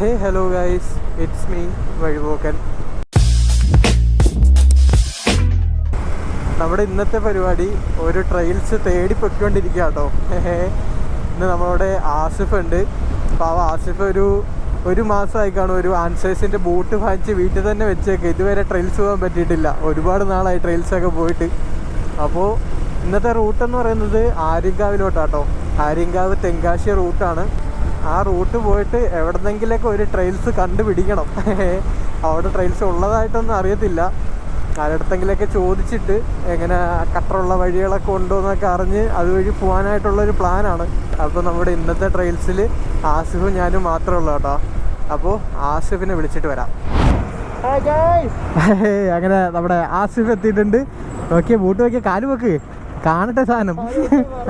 Hey hello guys it's me വഴിപോക്കൻ. നമ്മുടെ ഇന്നത്തെ പരിപാടി ഒരു ട്രെയിൽസ് തേടി പൊയ്ക്കൊണ്ടിരിക്കുക കേട്ടോ ഇന്ന് നമ്മളവിടെ ആസിഫ് ഉണ്ട്. അപ്പോൾ ആ ആസിഫ് ഒരു ഒരു മാസമായി കാണും. ഒരു ആൻസേഴ്സിന്റെ ബൂട്ട് വാങ്ങിച്ച് വീട്ടിൽ തന്നെ വെച്ചേക്ക്. ഇതുവരെ ട്രെയിൽസ് പോകാൻ പറ്റിയിട്ടില്ല. ഒരുപാട് നാളായി ട്രെയിൽസൊക്കെ പോയിട്ട്. അപ്പോൾ ഇന്നത്തെ റൂട്ട് എന്ന് പറയുന്നത് ആര്യങ്കാവിലോട്ടാട്ടോ ആര്യങ്കാവ് തെങ്കാശി റൂട്ടാണ് ആ റൂട്ട് പോയിട്ട് എവിടെന്നെങ്കിലൊക്കെ ഒരു ട്രെയിൽസ് കണ്ടുപിടിക്കണം. അവിടെ ട്രെയിൽസ് ഉള്ളതായിട്ടൊന്നും അറിയത്തില്ല. ആരടുത്തെങ്കിലൊക്കെ ചോദിച്ചിട്ട് എങ്ങനെ കട്ടറുള്ള വഴികളൊക്കെ ഉണ്ടോ എന്നൊക്കെ അറിഞ്ഞ് അതുവഴി പോകാനായിട്ടുള്ളൊരു പ്ലാനാണ് അപ്പോൾ നമ്മുടെ ഇന്നത്തെ ട്രെയിൽസിൽ ആസിഫും ഞാനും മാത്രമേ ഉള്ളൂ കേട്ടോ. അപ്പോൾ ആസിഫിനെ വിളിച്ചിട്ട് വരാം. അങ്ങനെ നമ്മുടെ ആസിഫ് എത്തിയിട്ടുണ്ട്. നോക്കിയ ബൂട്ട് നോക്കിയ കാൽ വെക്ക് കാണട്ടെ സാധനം.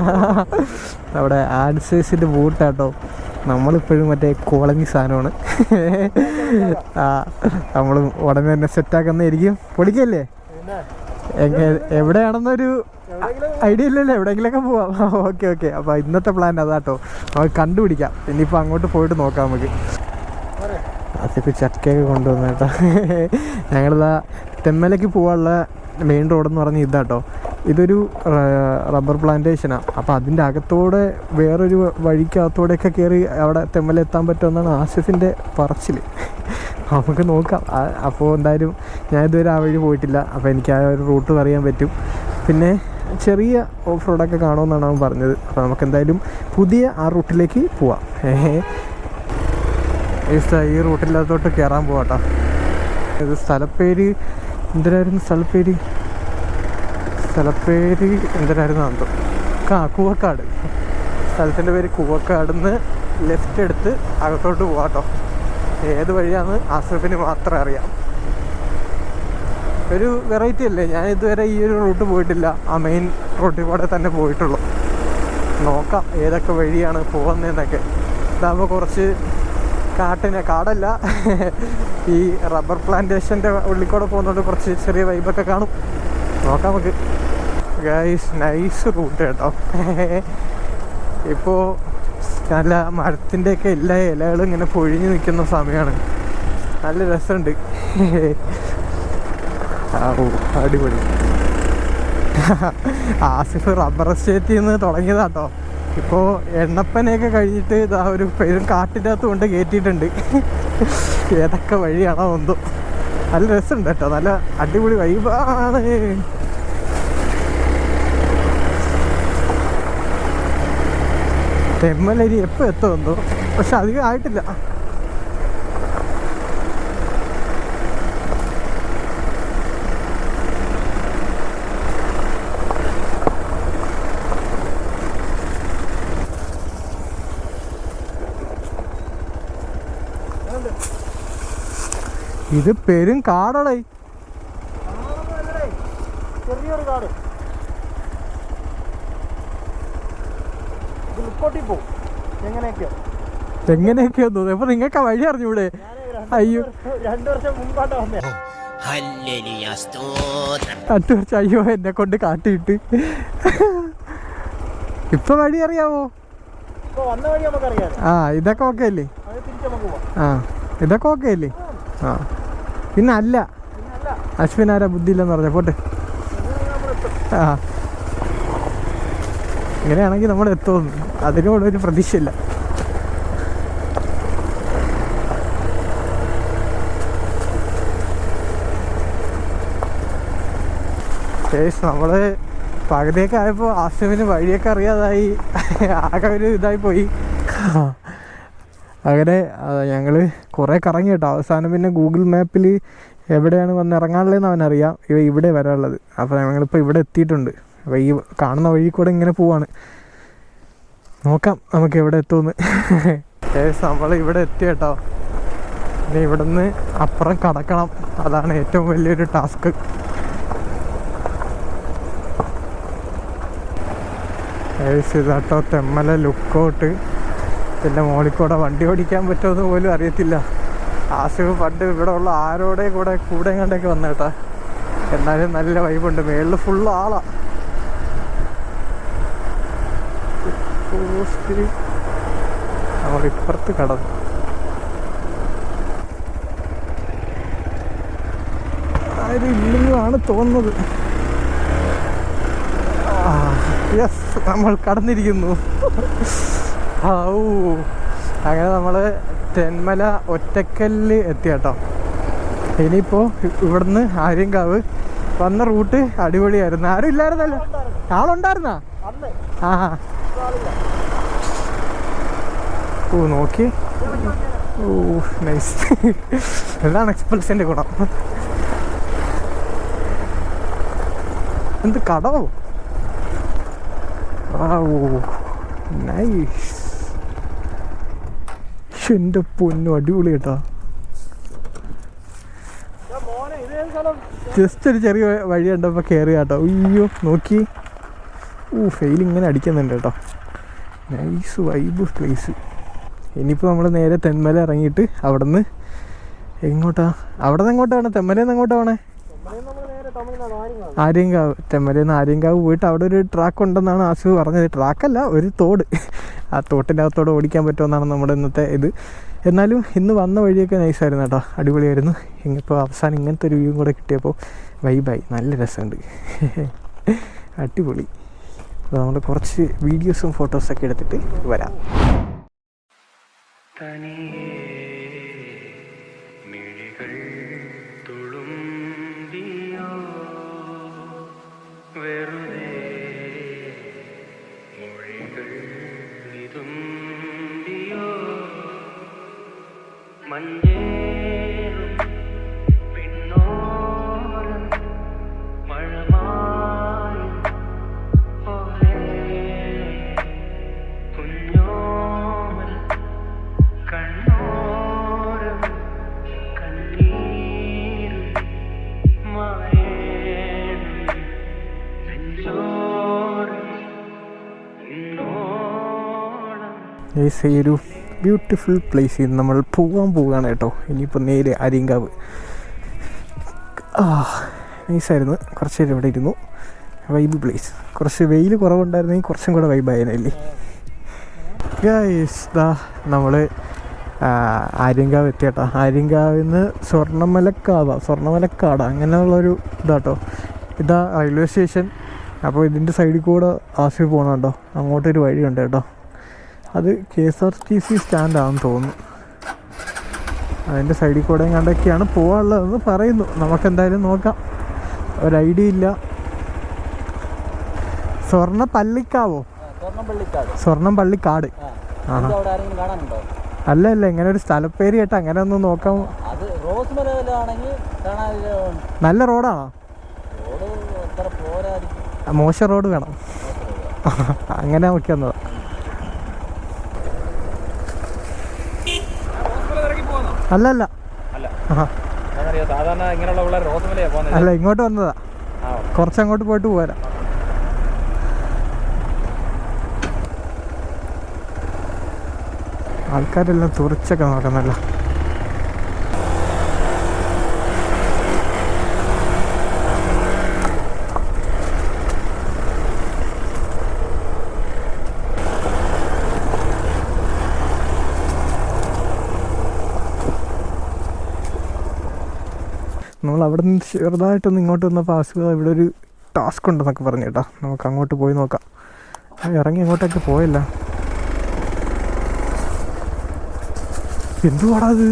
നമ്മുടെ ആൻസേഴ്സിന്റെ ബൂട്ടാട്ടോ. നമ്മളിപ്പോഴും മറ്റേ കോളനി സാധനമാണ്. ആ നമ്മൾ ഉടനെ തന്നെ സെറ്റാക്കുന്നതായിരിക്കും പൊളിക്കല്ലേ? എവിടെയാണെന്നൊരു ഐഡിയ ഇല്ലല്ലോ? എവിടെയെങ്കിലൊക്കെ പോവാം. Okay okay. അപ്പോൾ ഇന്നത്തെ പ്ലാൻ അതാട്ടോ. നമുക്ക് കണ്ടുപിടിക്കാം. ഇനിയിപ്പോൾ അങ്ങോട്ട് പോയിട്ട് നോക്കാം നമുക്ക്. അതിപ്പോൾ ചക്കയൊക്കെ കൊണ്ടുവന്നേട്ടോ. ഞങ്ങളിതാ തെമ്മലേക്ക് പോകാനുള്ള മെയിൻ റോഡെന്ന് പറഞ്ഞ ഇതാട്ടോ. ഇതൊരു റബ്ബർ പ്ലാന്റേഷനാണ് അപ്പോൾ അതിന്റെ അകത്തോടെ വേറൊരു വഴിക്കകത്തോടെയൊക്കെ കയറി അവിടെ തെമ്മലെത്താൻ പറ്റുമെന്നാണ് ആസിഫിന്റെ പറച്ചിൽ നമുക്ക് നോക്കാം. അപ്പോൾ എന്തായാലും ഞാൻ ഇതുവരെ ആ വഴി പോയിട്ടില്ല. അപ്പോൾ എനിക്ക് ആ ഒരു റൂട്ട് അറിയാൻ പറ്റും. പിന്നെ ചെറിയ ഓഫ് റോഡൊക്കെ കാണുമെന്നാണ് അവൻ പറഞ്ഞത്. അപ്പോൾ നമുക്ക് എന്തായാലും പുതിയ ആ റൂട്ടിലേക്ക് പോവാം. ഈ റൂട്ടില്ലാത്തോട്ട് കയറാൻ പോവാട്ടോ ഇത് സ്ഥലപ്പേര് എന്തിനായിരുന്നു സ്ഥലപ്പേര്. സ്ഥലപ്പേര് എന്തിനായിരുന്നു എന്തോ ആ കൂവക്കാട്. സ്ഥലത്തിന്റെ പേര് കൂവക്കാട് നിന്ന് ലെഫ്റ്റ് എടുത്ത് അകത്തോട്ട് പോവാട്ടോ ഏത് വഴിയാണ് ആസിഫിന് മാത്രം അറിയാം. ഒരു വെറൈറ്റി അല്ലേ? ഞാൻ ഇതുവരെ ഈ ഒരു റൂട്ട് പോയിട്ടില്ല. ആ മെയിൻ റൂട്ടിൽ കൂടെ തന്നെ പോയിട്ടുള്ളൂ. നോക്കാം ഏതൊക്കെ വഴിയാണ് പോകുന്നതെന്നൊക്കെ ഇതാകുമ്പോൾ കുറച്ച് കാട്ടിനെ കാടല്ല. ഈ റബ്ബർ പ്ലാന്റേഷന്റെ ഉള്ളിൽ കൂടെ പോകുന്നതുകൊണ്ട് കുറച്ച് ചെറിയ വൈബൊക്കെ കാണും. നോക്കാം നമുക്ക്. ഗൈസ് നൈസ് റൂട്ട് കേട്ടോ. ഇപ്പോൾ നല്ല മരത്തിന്റെയൊക്കെ എല്ലാ ഇലകളും ഇങ്ങനെ പൊഴിഞ്ഞു നിൽക്കുന്ന സമയമാണ് നല്ല രസമുണ്ട്. ഓ അടിപൊളി. ആസിഫ് റബ്ബർ എസ്റ്റേറ്റിൽ നിന്ന് തുടങ്ങിയതാട്ടോ ഇപ്പോൾ എണ്ണപ്പനയൊക്കെ കഴിഞ്ഞിട്ട് ഇതാ ഒരു പേരും കാട്ടിന്റെ അകത്ത് കൊണ്ട് കയറ്റിയിട്ടുണ്ട്. ഏതൊക്കെ വഴിയാണോ എന്തോ. നല്ല രസമുണ്ട് കേട്ടോ. നല്ല അടിപൊളി വൈബാണ് തെമ്മലരി എപ്പോൾ എത്തുമെന്നോ പക്ഷെ അധികം ആയിട്ടില്ല. ഇത് പെരും കാടടേ ചെറിയൊരു കാട്. ഇത് പോകും എങ്ങനെയൊക്കെയോ. എങ്ങനെയൊക്കെയോ തോന്നുന്നു. അപ്പൊ നിങ്ങൾക്ക് വഴി അറിഞ്ഞൂടെ? അയ്യോ. രണ്ടു വർഷം മുമ്പാട്ട് വന്നേ. രണ്ടു വർഷം അയ്യോ എന്നെ കൊണ്ട് കാട്ടിയിട്ട്. ഇപ്പൊ വഴി അറിയാവോ? ആ ഇതൊക്കെ ഓക്കെ അല്ലേ? ആ ഇതൊക്കെ ഓക്കെ അല്ലേ? ആ. പിന്നെ അല്ല ആരാ ബുദ്ധിയില്ലെന്ന് പറഞ്ഞ പോട്ടെ. ആ. ഇങ്ങനെയാണെങ്കിൽ നമ്മൾ എത്തും. അതിനോട് ഒരു പ്രതീക്ഷയില്ല. കേസ് നമ്മൾ പകുതിയൊക്കെ ആയപ്പോൾ ആസിഫിന് വഴിയൊക്കെ അറിയാതായി. ആകെ ഒരു ഇതായി പോയി. അങ്ങനെ ഞങ്ങൾ കുറേ കറങ്ങി കേട്ടോ. അവസാനം പിന്നെ ഗൂഗിൾ മാപ്പിൽ എവിടെയാണ് വന്ന് ഇറങ്ങാനുള്ളതെന്ന് അവനറിയാം. ഇവ ഇവിടെ വരാനുള്ളത്. അപ്പോൾ ഞങ്ങളിപ്പോൾ ഇവിടെ എത്തിയിട്ടുണ്ട്. ഈ കാണുന്ന വഴി കൂടെ ഇങ്ങനെ പോവാണ്. നോക്കാം നമുക്ക് എവിടെ എത്തുമെന്ന്. ഏകദേശം നമ്മൾ ഇവിടെ എത്തി കേട്ടോ. ഇനി ഇവിടുന്ന് അപ്പുറം കടക്കണം. അതാണ് ഏറ്റവും വലിയൊരു ടാസ്ക്. ഏകദേശം തെമ്മല ലുക്കൗട്ട്. പിന്നെ മോളിൽ കൂടെ വണ്ടി ഓടിക്കാൻ പറ്റുമെന്ന് പോലും അറിയത്തില്ല. ആസിഫ് പണ്ട് ഇവിടെ ഉള്ള ആരോടെ കൂടെ കൂടെ കണ്ടൊക്കെ വന്നേട്ടാ. എന്നാലും നല്ല വൈബുണ്ട് മേളിൽ ഫുള്ള് ആളാ. പോസ്റ്റിൽ നമ്മൾ ഇപ്പുറത്ത് കടന്നു. ആരും ഇല്ലെന്നാണ് തോന്നുന്നത്. യെസ് നമ്മൾ കടന്നിരിക്കുന്നു. ഔ അങ്ങനെ നമ്മൾ തെന്മല ഒറ്റക്കല്ല് എത്തി കേട്ടോ ഇനിയിപ്പോൾ ഇവിടുന്ന് ആര്യങ്കാവ് വന്ന റൂട്ട് അടിപൊളിയായിരുന്നു. ആരും ഇല്ലായിരുന്നല്ലോ? ആളുണ്ടായിരുന്നാ? ആ ഓ നോക്കി. ഓ നൈസ് എല്ലാം എക്സ്പൾസിന്റെ ഗുണം എന്ത് കടവോ? ഓ നൈസ് എന്റെ പൊന്നു അടിപൊളി കേട്ടോ. ജസ്റ്റ് ഒരു ചെറിയ വഴി കണ്ടപ്പോൾ കയറി കേട്ടോ. അയ്യോ നോക്കി. ഓ ഫെയിൽ ഇങ്ങനെ അടിക്കുന്നുണ്ട് കേട്ടോ. നൈസ് വൈബ് പ്ലേസ് ഇനിയിപ്പോൾ നമ്മൾ നേരെ തെന്മല ഇറങ്ങിയിട്ട് അവിടെ നിന്ന് എങ്ങോട്ടാ? അവിടെ നിന്ന് എങ്ങോട്ടാണ്? തെന്മലയിൽ നിന്ന് എങ്ങോട്ടാണ് ആര്യങ്കാവ്. തെന്മലയിൽ നിന്ന് ആര്യങ്കാവ് പോയിട്ട് അവിടെ ഒരു ട്രാക്ക് ഉണ്ടെന്നാണ് ആശു പറഞ്ഞത്. ട്രാക്കല്ല ഒരു തോട്. ആ തോട്ടിന്റെ അകത്തോടെ ഓടിക്കാൻ പറ്റുമെന്നാണ് നമ്മുടെ ഇന്നത്തെ ഇത്. എന്നാലും ഇന്ന് വന്ന വഴിയൊക്കെ നൈസായിരുന്നു കേട്ടോ. അടിപൊളിയായിരുന്നു. ഇങ്ങിപ്പോൾ അവസാനം ഇങ്ങനത്തെ ഒരു വ്യൂവും കൂടെ കിട്ടിയപ്പോൾ വൈബായി നല്ല രസമുണ്ട്. അടിപൊളി. അപ്പോൾ നമ്മൾ കുറച്ച് വീഡിയോസും ഫോട്ടോസൊക്കെ എടുത്തിട്ട് വരാം. burning ഗൈസ് ഈ ഒരു ബ്യൂട്ടിഫുൾ പ്ലേസിൽ നമ്മൾ പോകാൻ പോവുകയാണ് കേട്ടോ. ഇനിയിപ്പോൾ നേരെ അരിങ്കാവ്. ആ നൈസായിരുന്നു കുറച്ച് നേരം ഇവിടെ ഇരുന്നു. വൈബ് പ്ലേസ് കുറച്ച് വെയിൽ കുറവുണ്ടായിരുന്നെങ്കിൽ കുറച്ചും കൂടെ വൈബായനല്ലേ ഗൈസ് ദാ നമ്മൾ ആര്യങ്കാവ് എത്തിയട്ടോ ആര്യങ്കാവിൽ നിന്ന് സ്വർണമലക്കാവ സ്വർണമലക്കാട അങ്ങനെയുള്ളൊരു ഇതാട്ടോ. ഇതാ റെയിൽവേ സ്റ്റേഷൻ അപ്പോൾ ഇതിന്റെ സൈഡിൽ കൂടെ ആശുപത്രി പോകണം കേട്ടോ അങ്ങോട്ടൊരു വഴിയുണ്ട് കേട്ടോ. അത് K S R T C സ്റ്റാൻഡാണെന്ന് തോന്നുന്നു. അതിന്റെ സൈഡിൽ കൂടെ കണ്ടൊക്കെയാണ് പോകാനുള്ളതെന്ന് പറയുന്നു. നമുക്കെന്തായാലും നോക്കാം. ഒരു ഐഡിയ ഇല്ല. സ്വർണ പള്ളിക്കാവോ? സ്വർണം സ്വർണം പള്ളിക്കാട്. ആണോ അല്ല അല്ല ഇങ്ങനെ ഒരു സ്ഥലപ്പേര് കേട്ടോ അങ്ങനെ ഒന്ന് നോക്കാം. നല്ല റോഡാണോ? മോശം റോഡ് വേണം. അങ്ങനെ നോക്കി അല്ല അല്ല. അല്ല. ആഹാ. അതറിയാം സാധാരണ ഇങ്ങനെയുള്ള പിള്ളേർ റോസ് മലയാണ് പോകുന്നത്? അല്ല ഇങ്ങോട്ട് വന്നതാ. കുറച്ച് കുറച്ചങ്ങോട്ട് പോയിട്ട് പോരാ. ആൾക്കാരെല്ലാം തുറച്ചൊക്കെ നോക്കുന്നല്ല നമ്മൾ അവിടെ നിന്ന് ചെറുതായിട്ടൊന്ന് ഇങ്ങോട്ട് വന്നപ്പോൾ ആസുഖ ഇവിടെ ഒരു ടാസ്ക് ഉണ്ടെന്നൊക്കെ പറഞ്ഞു കേട്ടോ. നമുക്ക് അങ്ങോട്ട് പോയി നോക്കാം. ഇറങ്ങി അങ്ങോട്ടൊക്കെ പോയല്ല. എന്തുവാടാ അത്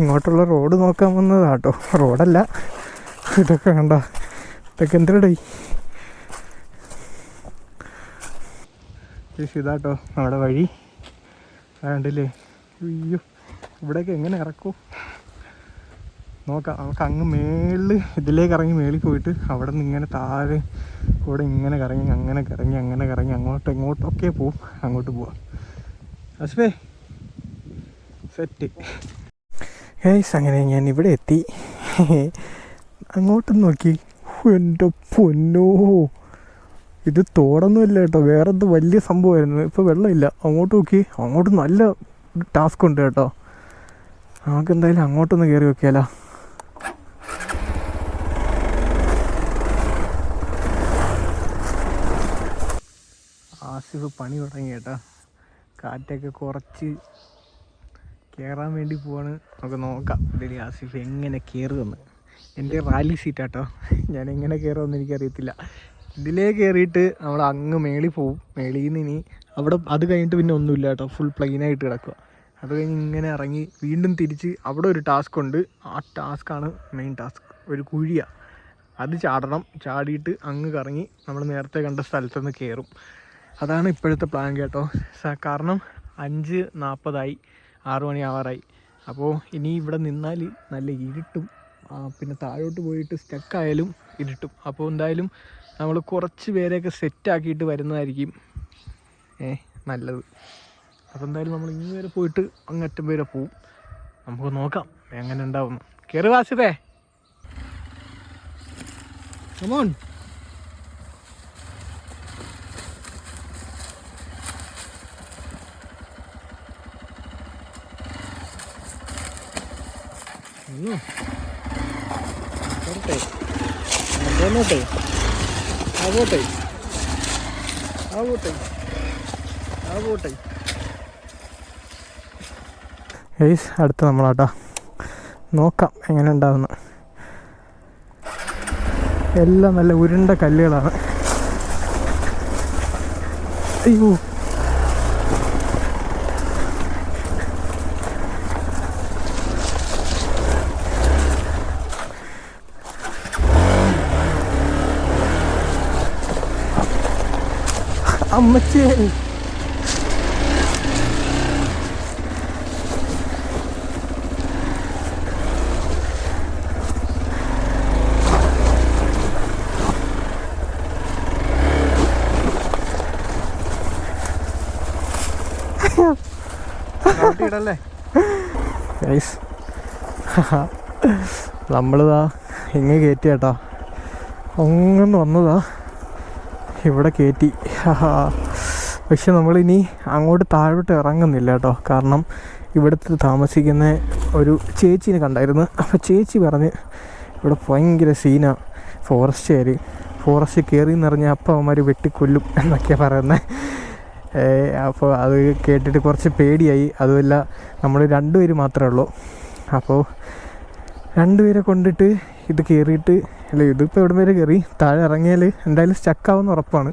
ഇങ്ങോട്ടുള്ള റോഡ് നോക്കാൻ വന്നതാട്ടോ റോഡല്ല. ഇതൊക്കെ കണ്ട. ഇതൊക്കെ എന്തിനടേ? ഇതാട്ടോ നമ്മുടെ വഴി. കണ്ടില്ലേ അയ്യോ ഇവിടേക്ക് എങ്ങനെ ഇറക്കും? നോക്കാം നമുക്ക് അങ്ങ് മേളിൽ ഇതിലേക്ക് ഇറങ്ങി മേളിൽ പോയിട്ട് അവിടെ നിന്ന് ഇങ്ങനെ താഴെ കൂടെ ഇങ്ങനെ കറങ്ങി അങ്ങനെ കറങ്ങി അങ്ങനെ കറങ്ങി അങ്ങോട്ട് ഇങ്ങോട്ടൊക്കെ പോവും അങ്ങോട്ട് പോവാം. അസ്ബേ സെറ്റ്. ഏയ്സ് അങ്ങനെ ഞാൻ ഇവിടെ എത്തി. അങ്ങോട്ട് നോക്കി. എന്റെ പൊന്നോ. ഇത് തോടൊന്നുമില്ല കേട്ടോ. വേറെ എന്തോ വലിയ സംഭവമായിരുന്നു. ഇപ്പോൾ വെള്ളമില്ല. അങ്ങോട്ട് നോക്കി. അങ്ങോട്ട് നല്ല ടാസ്ക് ഉണ്ട് കേട്ടോ. നമുക്ക് എന്തായാലും അങ്ങോട്ടൊന്ന് കയറി നോക്കിയാലോ. ആസിഫ് പണി തുടങ്ങി കേട്ടോ. കാറ്റൊക്കെ കുറച്ച് കയറാൻ വേണ്ടി പോവാണ്. നമുക്ക് നോക്കാം. ഇതിൽ ആസിഫ് എങ്ങനെ കയറുമെന്ന് എന്റെ റാലി സീറ്റാട്ടോ. ഞാൻ എങ്ങനെ കയറുമെന്ന് എനിക്കറിയത്തില്ല. ഇതിലേ കയറിയിട്ട് നമ്മൾ അങ്ങ് മേളിൽ പോവും. മേളിൽ നിന്ന് ഇനി അവിടെ അത് കഴിഞ്ഞിട്ട് പിന്നെ ഒന്നുമില്ല കേട്ടോ. ഫുൾ പ്ലെയിനായിട്ട് കിടക്കുക. അത് കഴിഞ്ഞ് ഇങ്ങനെ ഇറങ്ങി വീണ്ടും തിരിച്ച് അവിടെ ഒരു ടാസ്ക് ഉണ്ട്. ആ ടാസ്ക്കാണ് മെയിൻ ടാസ്ക് ഒരു കുഴിയാണ് അത് ചാടണം. ചാടിയിട്ട് അങ്ങ് കറങ്ങി നമ്മൾ നേരത്തെ കണ്ട സ്ഥലത്തുനിന്ന് കയറും അതാണ് ഇപ്പോഴത്തെ പ്ലാൻ കേട്ടോ. കാരണം അഞ്ച് നാൽപ്പതായി ആറ് മണി ആവാറായി. അപ്പോൾ ഇനി ഇവിടെ നിന്നാൽ നല്ല ഇരുട്ടും. പിന്നെ താഴോട്ട് പോയിട്ട് സ്റ്റക്കായാലും ഇരുട്ടും. അപ്പോൾ എന്തായാലും നമ്മൾ കുറച്ച് പേരെയൊക്കെ സെറ്റാക്കിയിട്ട് വരുന്നതായിരിക്കും. ഏ നല്ലത്. അപ്പോൾ എന്തായാലും നമ്മൾ ഇനി വരെ പോയിട്ട് അങ്ങറ്റം വരെ പോവും. നമുക്ക് നോക്കാം എങ്ങനെ ഉണ്ടാവുന്നു. കയറി വാസിതേ കമോൺ ോട്ടെ ആ പോട്ടെ ആ ആ ഏയ്സ് അടുത്ത നമ്മളാട്ടാ. നോക്കാം എങ്ങനെ ഉണ്ടാവുന്നു. എല്ലാം നല്ല ഉരുണ്ട കല്ലുകളാണ്. അയ്യോ. അമ്മച്ചേ. നമ്മളിതാ ഇങ്ങ് കയറ്റി കേട്ടോ അങ്ങനെ വന്നതാ. ഇവിടെ കയറ്റി പക്ഷെ നമ്മളിനി അങ്ങോട്ട് താഴോട്ട് ഇറങ്ങുന്നില്ല കേട്ടോ. കാരണം ഇവിടുത്തെ താമസിക്കുന്ന ഒരു ചേച്ചീനെ കണ്ടായിരുന്നു. അപ്പോൾ ചേച്ചി പറഞ്ഞ് ഇവിടെ ഭയങ്കര സീനാണ് ഫോറസ്റ്റുകാർ ഫോറസ്റ്റ് കയറി നിറഞ്ഞ അപ്പം അവന്മാർ വെട്ടിക്കൊല്ലും എന്നൊക്കെയാണ് പറയുന്നത് അപ്പോൾ അത് കേട്ടിട്ട് കുറച്ച് പേടിയായി. അതുമല്ല നമ്മൾ രണ്ടുപേര് മാത്രമേ ഉള്ളൂ. അപ്പോൾ രണ്ടുപേരെ കൊണ്ടിട്ട് ഇത് കയറിയിട്ട് അല്ല ഇതിപ്പോൾ എവിടെ വരെ കയറി താഴെ ഇറങ്ങിയാൽ എന്തായാലും സ്റ്റക്കാവുന്ന ഉറപ്പാണ്.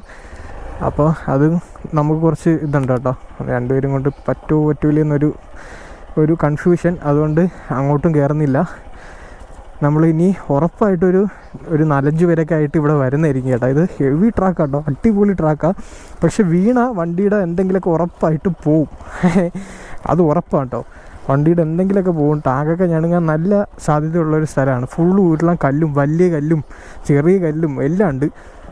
അപ്പോൾ അത് നമുക്ക് കുറച്ച് ഇതുണ്ട് കേട്ടോ. രണ്ടുപേരും കൊണ്ട് പറ്റുമോ പറ്റൂല എന്നൊരു ഒരു കൺഫ്യൂഷൻ അതുകൊണ്ട് അങ്ങോട്ടും കയറുന്നില്ല നമ്മൾ ഇനി ഉറപ്പായിട്ടൊരു ഒരു നാലഞ്ച് പേരൊക്കെ ആയിട്ട് ഇവിടെ വരുന്നതായിരിക്കും കേട്ടോ. ഇത് ഹെവി ട്രാക്ക് കേട്ടോ. അടിപൊളി ട്രാക്കാണ് പക്ഷെ വീണ വണ്ടിയുടെ എന്തെങ്കിലുമൊക്കെ ഉറപ്പായിട്ട് പോവും. അത് ഉറപ്പാണ് കേട്ടോ. വണ്ടിയുടെ എന്തെങ്കിലുമൊക്കെ പോകും. ടാങ്കൊക്കെ ഞണുങ്ങാൻ നല്ല സാധ്യതയുള്ള ഒരു സ്ഥലമാണ്. ഫുള്ള് ഉരുളാൻ കല്ലും വലിയ കല്ലും ചെറിയ കല്ലും എല്ലാം ഉണ്ട്.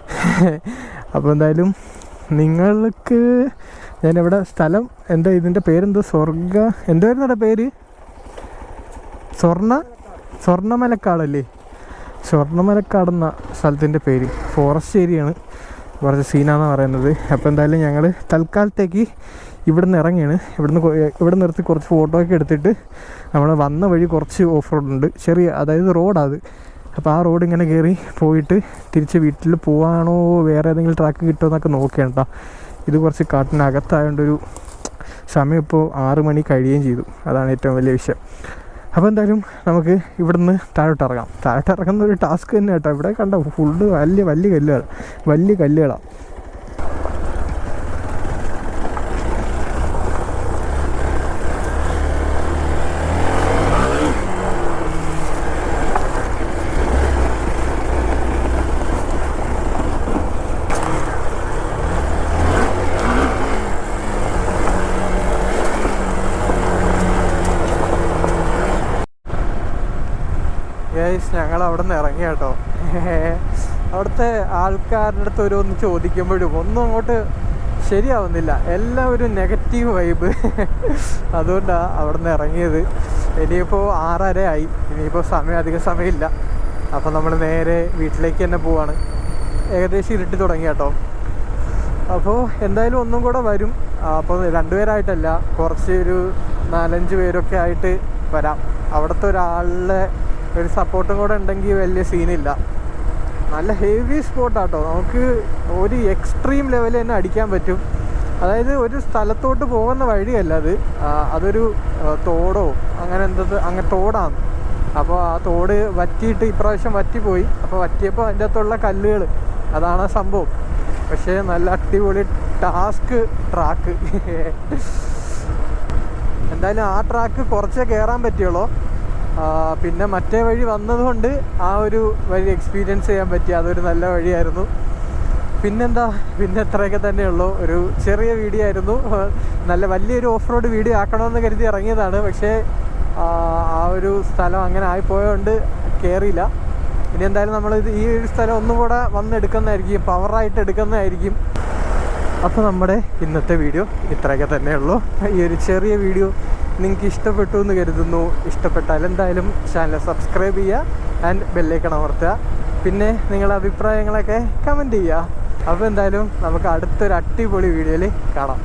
അപ്പോൾ എന്തായാലും നിങ്ങൾക്ക് ഞാൻ ഇവിടെ സ്ഥലം എന്താ ഇതിന്റെ പേരെന്തോ? സ്വർഗ എന്തായിരുന്നടാ പേര്? സ്വർണ? സ്വർണമലക്കാടല്ലേ? സ്വർണമലക്കാടെന്ന സ്ഥലത്തിന്റെ പേര്. ഫോറസ്റ്റ് ഏരിയയാണ് കുറച്ച് സീനാന്ന് പറയുന്നത്. അപ്പോൾ എന്തായാലും ഞങ്ങൾ തൽക്കാലത്തേക്ക് ഇവിടെ നിന്ന് ഇറങ്ങിയാണ്. ഇവിടുന്ന് ഇവിടെ നിർത്തി കുറച്ച് ഫോട്ടോ ഒക്കെ എടുത്തിട്ട് നമ്മൾ വന്ന വഴി കുറച്ച് ഓഫ് റോഡ് ഉണ്ട്. ചെറിയ അതായത് റോഡാണ് അത്. അപ്പോൾ ആ റോഡ് ഇങ്ങനെ കയറി പോയിട്ട് തിരിച്ച് വീട്ടിൽ പോവാണോ വേറെ ഏതെങ്കിലും ട്രാക്ക് കിട്ടുമോ എന്നൊക്കെ നോക്കിയാണ് കേട്ടോ ഇത് കുറച്ച് കാട്ടിനകത്തായതുകൊണ്ടൊരു സമയം ഇപ്പോൾ ആറ് മണി കഴിയുകയും ചെയ്തു. അതാണ് ഏറ്റവും വലിയ വിഷയം. അപ്പോൾ എന്തായാലും നമുക്ക് ഇവിടുന്ന് താഴോട്ട് ഇറങ്ങാം. താഴോട്ട് ഇറങ്ങുന്ന ഒരു ടാസ്ക് തന്നെ കേട്ടോ ഇവിടെ കണ്ട ഫുള്ള് വലിയ വലിയ കല്ലുകൾ വലിയ കല്ലുകളാണ് ഗൈസ് ഞങ്ങൾ അവിടെ നിന്ന് ഇറങ്ങി കേട്ടോ. അവിടുത്തെ ആൾക്കാരുടെ അടുത്ത് ഓരോന്ന് ചോദിക്കുമ്പോഴും ഒന്നും അങ്ങോട്ട് ശരിയാവുന്നില്ല. എല്ലാം ഒരു നെഗറ്റീവ് വൈബ് അതുകൊണ്ടാണ് അവിടെ നിന്ന് ഇറങ്ങിയത്. ഇനിയിപ്പോൾ ആറര ആയി ഇനിയിപ്പോൾ സമയം അധികം സമയമില്ല. അപ്പോൾ നമ്മൾ നേരെ വീട്ടിലേക്ക് തന്നെ പോവാണ്. ഏകദേശം ഇരുട്ടി തുടങ്ങി കേട്ടോ. അപ്പോൾ എന്തായാലും ഒന്നും കൂടെ വരും. അപ്പോൾ രണ്ടുപേരായിട്ടല്ല കുറച്ച് ഒരു നാലഞ്ച് പേരൊക്കെ ആയിട്ട് വരാം. അവിടുത്തെ ഒരാളുടെ ഒരു സപ്പോർട്ടും കൂടെ ഉണ്ടെങ്കിൽ വലിയ സീനില്ല നല്ല ഹെവി സ്പോട്ടാട്ടോ നമുക്ക് ഒരു എക്സ്ട്രീം ലെവൽ തന്നെ അടിക്കാൻ പറ്റും. അതായത് ഒരു സ്ഥലത്തോട്ട് പോകുന്ന വഴിയല്ല അത്. അതൊരു തോടോ അങ്ങനെ എന്തത് അങ്ങനെ തോടാണ്. അപ്പോൾ ആ തോട് വറ്റിയിട്ട് ഇപ്രാവശ്യം വറ്റിപ്പോയി. അപ്പോൾ വറ്റിയപ്പോൾ അതിന്റെ അകത്തുള്ള കല്ലുകൾ അതാണ് സംഭവം. പക്ഷേ നല്ല അടിപൊളി ടാസ്ക് ട്രാക്ക്. എന്തായാലും ആ ട്രാക്ക് കുറച്ചേ കയറാൻ പറ്റുള്ളൂ. പിന്നെ മറ്റേ വഴി വന്നതുകൊണ്ട് ആ ഒരു വഴി എക്സ്പീരിയൻസ് ചെയ്യാൻ പറ്റി. അതൊരു നല്ല വഴിയായിരുന്നു. പിന്നെന്താ? പിന്നെ അത്രയൊക്കെ തന്നെയുള്ളൂ. ഒരു ചെറിയ വീഡിയോ ആയിരുന്നു. നല്ല വലിയൊരു ഓഫ് റോഡ് വീഡിയോ ആക്കണമെന്ന് കരുതി ഇറങ്ങിയതാണ്. പക്ഷേ ആ, ഒരു സ്ഥലം അങ്ങനെ ആയിപ്പോയതുകൊണ്ട് കയറിയില്ല ഇനി എന്തായാലും നമ്മൾ ഇത് ഈ ഒരു സ്ഥലം ഒന്നും കൂടെ വന്നെടുക്കുന്നതായിരിക്കും പവറായിട്ട് എടുക്കുന്നതായിരിക്കും. അപ്പോൾ നമ്മുടെ ഇന്നത്തെ വീഡിയോ ഇത്രയൊക്കെ തന്നെയുള്ളൂ. ഈ ഒരു ചെറിയ വീഡിയോ നിങ്ങൾക്ക് ഇഷ്ടപ്പെട്ടു എന്ന് കരുതുന്നു. ഇഷ്ടപ്പെട്ടാൽ എന്തായാലും ചാനൽ സബ്സ്ക്രൈബ് ചെയ്യുക ആൻഡ് ബെല്ലേക്കൺ അമർത്തുക. പിന്നെ നിങ്ങളുടെ അഭിപ്രായങ്ങളൊക്കെ കമന്റ് ചെയ്യുക. അപ്പോൾ എന്തായാലും നമുക്ക് അടുത്തൊരു അടിപൊളി വീഡിയോയിൽ കാണാം.